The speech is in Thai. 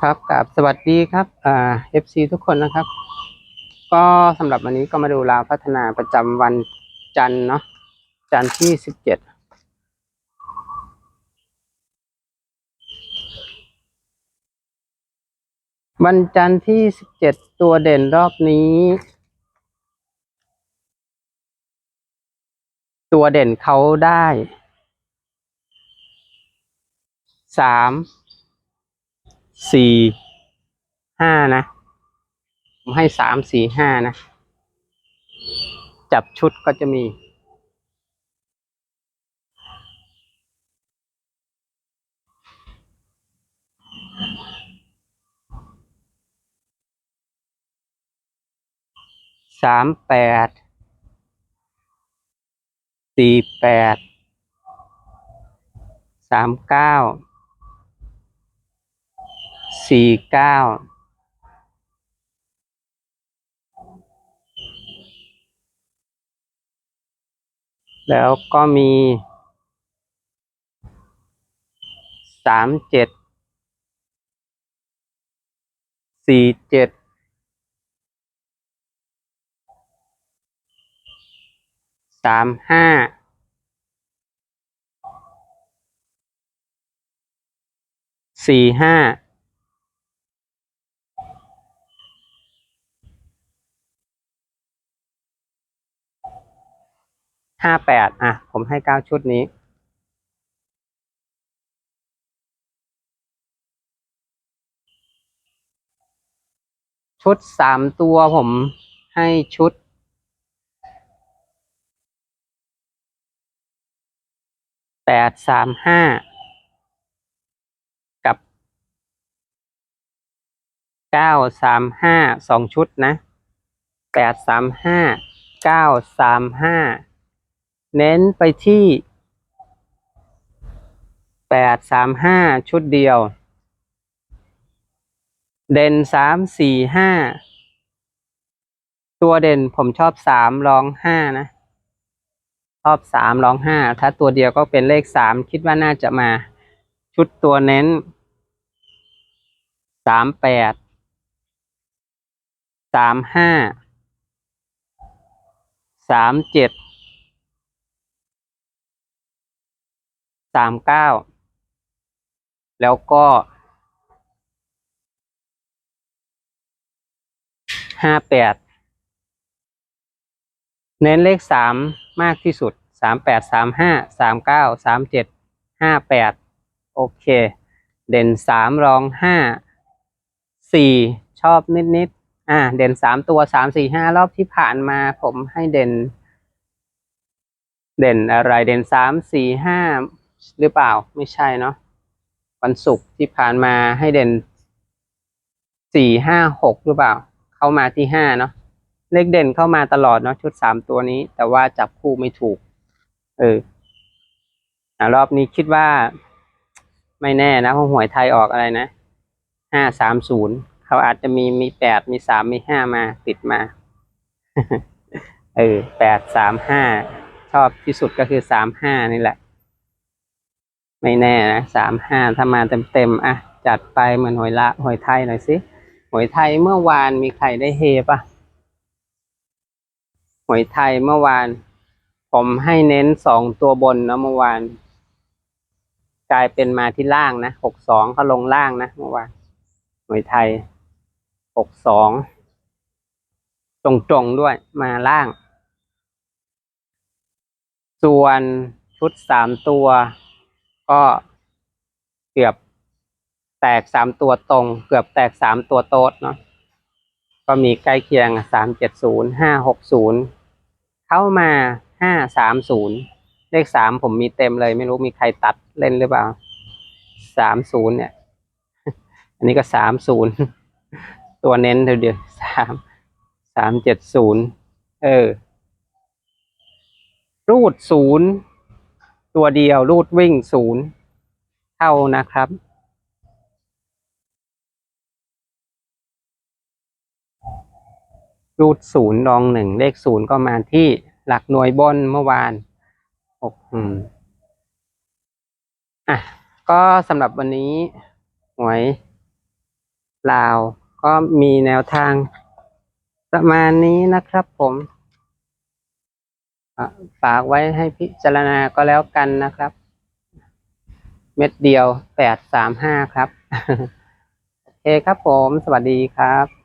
ครับกับสวัสดีครับอ่า FC ทุกคนนะครับ ก็สำหรับวันนี้ก็มาดูราวพัฒนาประจำวันจันทร์เนาะจันทร์ที่สิบเจ็ดวันจันทร์ที่สิบเจ็ดตัวเด่นรอบนี้ ตัวเด่นเขาได้สาม สี่ห้านะ ผมให้สามสี่ห้านะ จับชุดก็จะมีสามแปดสี่แปดสามเก้า สี่เก้าแล้วก็มีสามเจ็ดสี่เจ็ดสามห้าสี่ห้า ห้าแปดอะ ผมให้เก้าชุดนี้ ชุดสามตัวผมให้ชุดแปดสามห้ากับเก้าสามห้าสองชุดนะแปดสามห้าเก้าสามห้า เน้นไปที่แปดสามห้าชุดเดียว เด่นสามสี่ห้าตัวเด่นผมชอบสามรองห้านะ ชอบสามรองห้าถ้าตัวเดียวก็เป็นเลขสามคิดว่าน่าจะมา ชุดตัวเน้นสามแปดสามห้าสามเจ็ด สามเก้าแล้วก็ห้าแปดเน้นเลขสามมากที่สุดสามแปดสามห้าสามเก้าสามเจ็ดห้าแปดโอเค เด่นสามรองห้าสี่ชอบนิดนิดอ่า เด่นสามตัวสามสี่ห้ารอบที่ผ่านมาผมให้เด่น เด่นอะไรเด่นสามสี่ห้า หรือเปล่าไม่ใช่เนาะวันศุกร์ที่ผ่านมาให้เด่นสี่ห้าหกหรือเปล่า เข้ามาที่ห้าเนาะเลขเด่นเข้ามาตลอดเนาะชุดสามตัวนี้ แต่ว่าจับคู่ไม่ถูก เอออรอบนี้คิดว่า ไม่แน่นะเพราะหวยไทยออกอะไรนะห้าสามศูนย์เขาอาจจะมีมีแปดมีสามมีห้ามาติดมา เออแปดสามห้าชอบที่สุดก็คือสามห้านี่แหละ ไม่แน่นะสามห้าถ้ามาเต็มเต็มๆอะ จัดไปเหมือนหวยละหวยไทยหน่อยสิหวยไทยเมื่อวานมีใครได้เฮปะหวยไทยเมื่อวาน ผมให้เน้นสองตัวบนนะเมื่อวาน กลายเป็นมาที่ล่างนะหกสองเขาลงล่างนะเมื่อวานหวยไทยหกสองตรงๆด้วยมาล่าง ส่วนชุดสามตัว ก็เกือบแตกสามตัวตรง เกือบแตกสามตัวโต๊ดเนาะก็มีใกล้เคียงสามเจ็ดศูนย์ห้าหกศูนย์เข้ามาห้าสามศูนย์เลขสามผมมีเต็มเลย ไม่รู้มีใครตัดเล่นหรือเปล่าสามศูนย์เนี่ย อันนี้ก็สามศูนย์ตัวเน้นเดียวสามสามเจ็ดศูนย์เออ รูดศูนย์ ตัวเดียวรูดวิ่งศูนย์เท่านะครับ รูดศูนย์รองหนึ่งเลขศูนย์ก็มาที่หลักหน่วยบนเมื่อวานหกอืมอะก็สำหรับวันนี้หวยลาว ก็มีแนวทางประมาณนี้นะครับผม ฝากไว้ให้พิจารณาก็แล้วกันนะครับ เม็ดเดียวแปดสามห้าครับ โอเคครับผม สวัสดีครับ